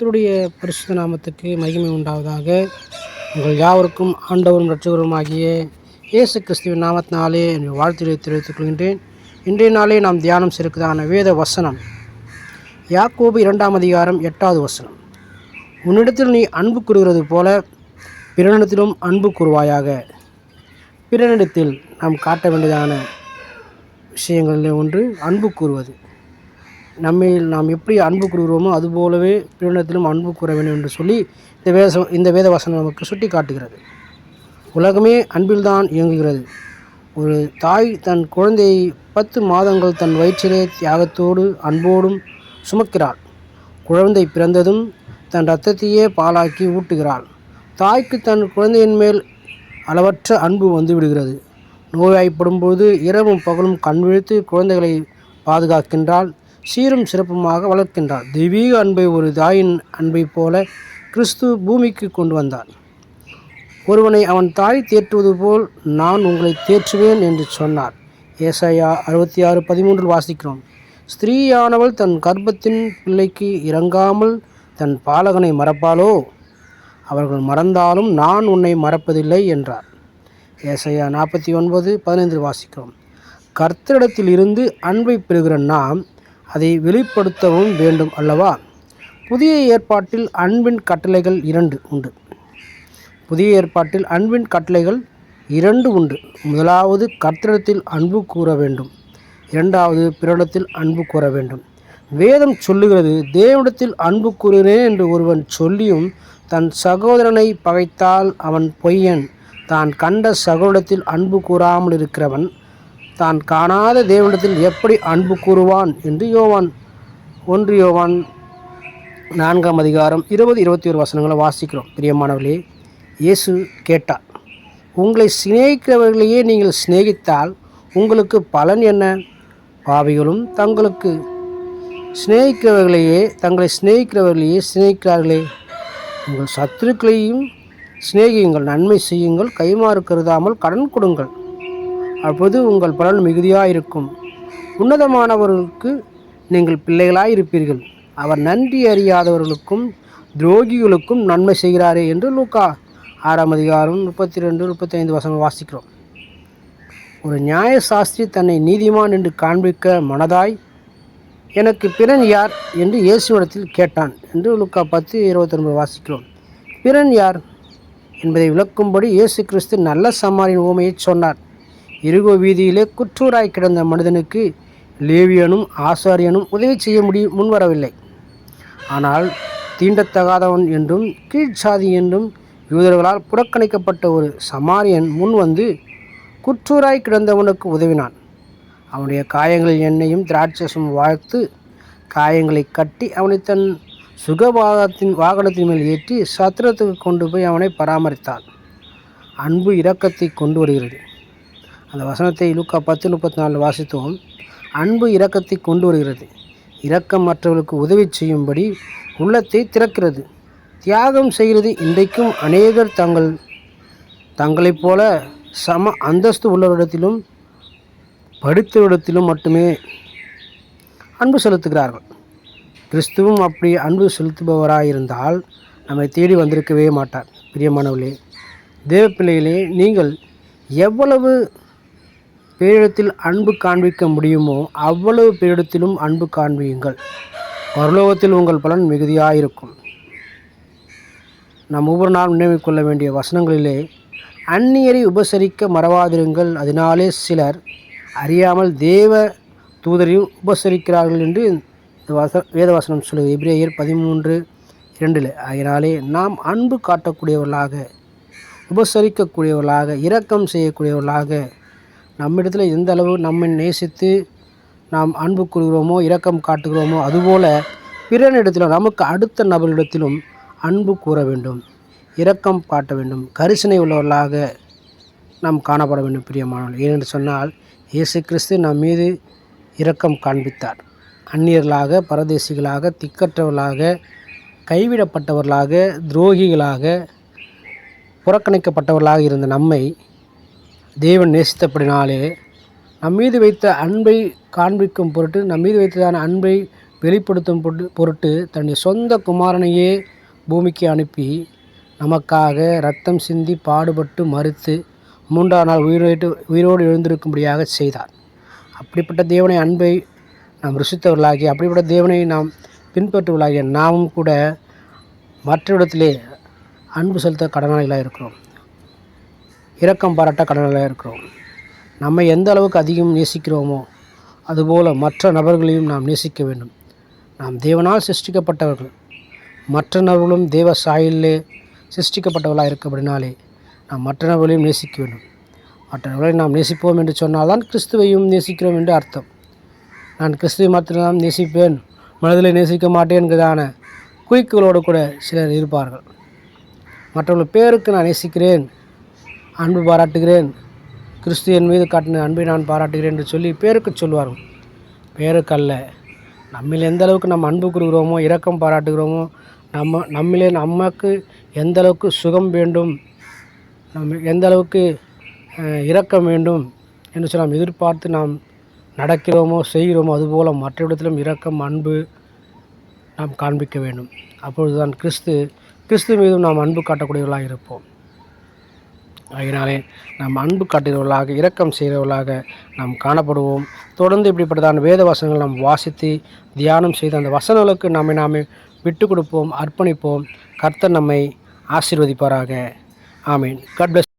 கர்த்தருடைய பரிசுத்த நாமத்துக்கு மகிமை உண்டாவதாக. உங்கள் யாவருக்கும் ஆண்டவரும் இரட்சகருமாகிய இயேசு கிறிஸ்துவின் நாமத்தினாலே என் வாழ்த்துறை தெரிவித்துக் கொள்கின்றேன். இன்றைய நாளே நாம் தியானம் சிறுக்குதான வேத வசனம். யாக்கோபு இரண்டாம் அதிகாரம் எட்டாவது வசனம். உன்னிடத்தில் நீ அன்பு கூறுகிறது போல பிறனிடத்திலும் அன்பு கூறுவாயாக. பிறனிடத்தில் நாம் காட்ட வேண்டியதான விஷயங்களில் ஒன்று அன்பு கூறுவது. நம்மில் நாம் எப்படி அன்பு கூறுகிறோமோ அதுபோலவே பிறனிடத்திலும் அன்பு கூற வேண்டும் என்று சொல்லி இந்த வேத இந்த வேத வசனம் நமக்கு சுட்டி காட்டுகிறது. உலகமே அன்பில்தான் இயங்குகிறது. ஒரு தாய் தன் குழந்தையை பத்து மாதங்கள் தன் வயிற்றிலே தியாகத்தோடு அன்போடும் சுமக்கிறாள். குழந்தை பிறந்ததும் தன் இரத்தத்தையே பாலாக்கி ஊட்டுகிறாள். தாய்க்கு தன் குழந்தையின் மேல் அளவற்ற அன்பு வந்து விடுகிறது நோய்வாய்ப்படும் போது இரவும் பகலும் கண்விழித்து குழந்தைகளை பாதுகாக்கின்றாள். சீரும் சிறப்புமாக வளர்க்கின்றார். தெய்வீக அன்பை ஒரு தாயின் அன்பைப் போல கிறிஸ்து பூமிக்கு கொண்டு வந்தார். ஒருவனை அவன் தாய் தேற்றுவது போல் நான் உங்களை தேற்றுவேன் என்று சொன்னார். ஏசாயா அறுபத்தி ஆறு பதிமூன்றில் வாசிக்கிறோம். ஸ்திரீயானவள் தன் கர்ப்பத்தின் பிள்ளைக்கு இறங்காமல் தன் பாலகனை மறப்பாளோ? அவர்கள் மறந்தாலும் நான் உன்னை மறப்பதில்லை என்றார். ஏசையா நாற்பத்தி ஒன்பது பதினைந்தில் வாசிக்கிறோம். கர்த்தரிடத்தில் இருந்து அன்பை பெறுகிற நாம் அதை வெளிப்படுத்தவும் வேண்டும் அல்லவா? புதிய ஏற்பாட்டில் அன்பின் கட்டளைகள் இரண்டு உண்டு. புதிய ஏற்பாட்டில் அன்பின் கட்டளைகள் இரண்டு உண்டு. முதலாவது கர்த்தடத்தில் அன்பு கூற வேண்டும். இரண்டாவது பிறடத்தில் அன்பு கூற வேண்டும். வேதம் சொல்லுகிறது தேவனிடத்தில் அன்பு கூறுகிறேன் என்று ஒருவன் சொல்லியும் தன் சகோதரனை பகைத்தால் அவன் பொய்யன். தான் கண்ட சகோதரத்தில் அன்பு கூறாமல் இருக்கிறவன் தான் காணாத தேவனிடத்தில் எப்படி அன்பு கூறுவான் என்று யோவான் ஒன்று யோவான் நான்காம் அதிகாரம் இருபது இருபத்தி ஒரு வசனங்களை வாசிக்கிறோம். பிரியமானவர்களே இயேசு கேட்டார் உங்களை சிநேகிக்கிறவர்களையே நீங்கள் சிநேகித்தால் உங்களுக்கு பலன் என்ன? பாவிகளும் தங்களுக்கு சிநேகிக்கிறவர்களையே தங்களை சிநேகிக்கிறவர்களையே சிநேகிக்கிறார்களே. உங்கள் சத்துருக்களையும் சிநேகியுங்கள் நன்மை செய்யுங்கள் கைமாறு கருதாமல் கடன் கொடுங்கள். அப்போது உங்கள் பலன் மிகுதியாக இருக்கும் உன்னதமானவர்களுக்கு நீங்கள் பிள்ளைகளாக இருப்பீர்கள் அவர் நன்றி அறியாதவர்களுக்கும் துரோகிகளுக்கும் நன்மை செய்கிறாரே என்று லூக்கா ஆறாம் அதிகாரம் முப்பத்தி ரெண்டு முப்பத்தைந்து வசனம் வாசிக்கிறோம். ஒரு நியாய சாஸ்திரி தன்னை நீதிமான் என்று காண்பிக்க மனதாய் எனக்கு பிறன் யார்? என்று இயேசுவிடத்தில் கேட்டான் என்று லுக்கா பத்து இருபத்தொன்பது வாசிக்கிறோம். பிறன் யார்? என்பதை விளக்கும்படி இயேசு கிறிஸ்து நல்ல சமாரின் ஓமையை சொன்னார். இருகோ வீதியிலே குற்றூராய் கிடந்த மனிதனுக்கு லேவியனும் ஆசாரியனும் உதவி செய்ய முடி முன்வரவில்லை. ஆனால் தீண்டத்தகாதவன் என்றும் கீழ்ச்சாதி என்றும் யூதர்களால் புறக்கணிக்கப்பட்ட ஒரு சமாரியன் முன் வந்து குற்றூராய் கிடந்தவனுக்கு உதவினான். அவனுடைய காயங்களில் எண்ணெயும் திராட்சசும் வாழ்த்து காயங்களை கட்டி அவனை தன் சுகபாதத்தின் வாகனத்தின் மேல் ஏற்றி சத்திரத்துக்கு கொண்டு போய் அவனை பராமரித்தான். அன்பு இரக்கத்தை கொண்டு வருகிறது. அந்த வசனத்தை லூக்கா பத்து முப்பத்தி நாலில் வாசித்தோம். அன்பு இரக்கத்தை கொண்டு வருகிறது இரக்கம் மற்றவர்களுக்கு உதவி செய்யும்படி உள்ளத்தை திறக்கிறது. தியாகம் செய்கிறது. இன்றைக்கும் அநேகர் தங்கள் தங்களைப் போல சம அந்தஸ்து உள்ளவரிடத்திலும் படித்தவரிடத்திலும் மட்டுமே அன்பு செலுத்துகிறார்கள். கிறிஸ்துவும் அப்படி அன்பு செலுத்துபவராயிருந்தால் நம்மை தேடி வந்திருக்கவே மாட்டார். பிரியமானவர்களே தேவ பிள்ளைகளே நீங்கள் எவ்வளவு பேரிடத்தில் அன்பு காண்பிக்க முடியுமோ அவ்வளவு பேரிடத்திலும் அன்பு காண்பியுங்கள். பரலோகத்தில் உங்கள் பலன் மிகுதியாயிருக்கும். நாம் ஒவ்வொரு நாள் நினைவு கொள்ள வேண்டிய வசனங்களிலே அந்நியரை உபசரிக்க மறவாதிருங்கள். அதனாலே சிலர் அறியாமல் தேவ தூதரையும் உபசரிக்கிறார்கள் என்று இந்த வச வேதவசனம் சொல்லுது. எபிரேயர் பதிமூன்று இரண்டில் அதனாலே நாம் அன்பு காட்டக்கூடியவர்களாக உபசரிக்கக்கூடியவர்களாக இரக்கம் செய்யக்கூடியவர்களாக நம்மிடத்தில் எந்த அளவு நம்மை நேசித்து நாம் அன்பு கூறுகிறோமோ இரக்கம் காட்டுகிறோமோ அதுபோல பிறனிடத்திலும் நமக்கு அடுத்த நபரிடத்திலும் அன்பு கூற வேண்டும் இரக்கம் காட்ட வேண்டும் கரிசனை உள்ளவர்களாக நாம் காணப்பட வேண்டும் பிரியமானவர்கள். ஏனென்று சொன்னால் இயேசு கிறிஸ்து நம் மீது இரக்கம் காண்பித்தார். அந்நியர்களாக பரதேசிகளாக திக்கற்றவர்களாக கைவிடப்பட்டவர்களாக துரோகிகளாக புறக்கணிக்கப்பட்டவர்களாக இருந்த நம்மை தேவன் நேசித்தபடினாலே நம் மீது வைத்த அன்பை காண்பிக்கும் பொருட்டு நம் மீது வைத்ததான அன்பை வெளிப்படுத்தும் பொருட்டு பொருட்டு தன்னுடைய சொந்த குமாரனையே பூமிக்கு அனுப்பி நமக்காக ரத்தம் சிந்தி பாடுபட்டு மறுத்து மூன்றாம் நாள் உயிரோடு உயிரோடு எழுந்திருக்கும்படியாக செய்தார். அப்படிப்பட்ட தேவனை அன்பை நாம் ருசித்தவர்களாகி அப்படிப்பட்ட தேவனை நாம் பின்பற்றுவர்களாகிய நாமும் கூட மற்றவிடத்திலே அன்பு செலுத்த கடனாளிகளாக இருக்கிறோம். இரக்கம் பாராட்ட கடனாளியாக இருக்கிறோம். நம்மை எந்த அளவுக்கு அதிகம் நேசிக்கிறோமோ அதுபோல் மற்ற நபர்களையும் நாம் நேசிக்க வேண்டும். நாம் தேவனால் சிருஷ்டிக்கப்பட்டவர்கள். மற்ற நபர்களும் தேவ சாயலிலே சிருஷ்டிக்கப்பட்டவர்களாக இருக்கபடினாலே நாம் மற்ற நபர்களையும் நேசிக்க வேண்டும். மற்ற நபர்களை நாம் நேசிப்போம் என்று சொன்னால்தான் கிறிஸ்துவையும் நேசிக்கிறோம் என்று அர்த்தம். நான் கிறிஸ்துவை மாத்திரம்தான் நேசிப்பேன் மனதில் நேசிக்க மாட்டேன் என்கிறதான குறிக்கோளோடு கூட சிலர் இருப்பார்கள். மற்றவர்கள் பேருக்கு நான் நேசிக்கிறேன் அன்பு பாராட்டுகிறேன். கிறிஸ்து என் மீது காட்டின அன்பை நான் பாராட்டுகிறேன் என்று சொல்லி பேருக்கு சொல்வார்கள். பேருக்கு அல்ல நம்மில் எந்த அளவுக்கு நம்ம அன்பு கூறுகிறோமோ இரக்கம் பாராட்டுகிறோமோ நம்ம நம்மிலே நமக்கு எந்த அளவுக்கு சுகம் வேண்டும் நம்ம எந்த அளவுக்கு இரக்கம் வேண்டும் என்று சொல்லி நாம் எதிர்பார்த்து நாம் நடக்கிறோமோ செய்கிறோமோ அதுபோல் மற்ற இடத்திலும் இரக்கம் அன்பு நாம் காண்பிக்க வேண்டும். அப்பொழுதுதான் கிறிஸ்து கிறிஸ்து மீதும் நாம் அன்பு காட்டக்கூடியவர்களாக இருப்போம். ஆகினாலே நாம் அன்பு காட்டுகிறவர்களாக இரக்கம் செய்கிறவர்களாக நாம் காணப்படுவோம். தொடர்ந்து இப்படிப்பட்டதான வேத வசனங்கள் நாம் வாசித்து தியானம் செய்து அந்த வசனங்களுக்கு நம்மை நாமே விட்டு கொடுப்போம் அர்ப்பணிப்போம். கர்த்தர் நம்மை ஆசீர்வதிப்பாராக. ஆமீன். Cut plus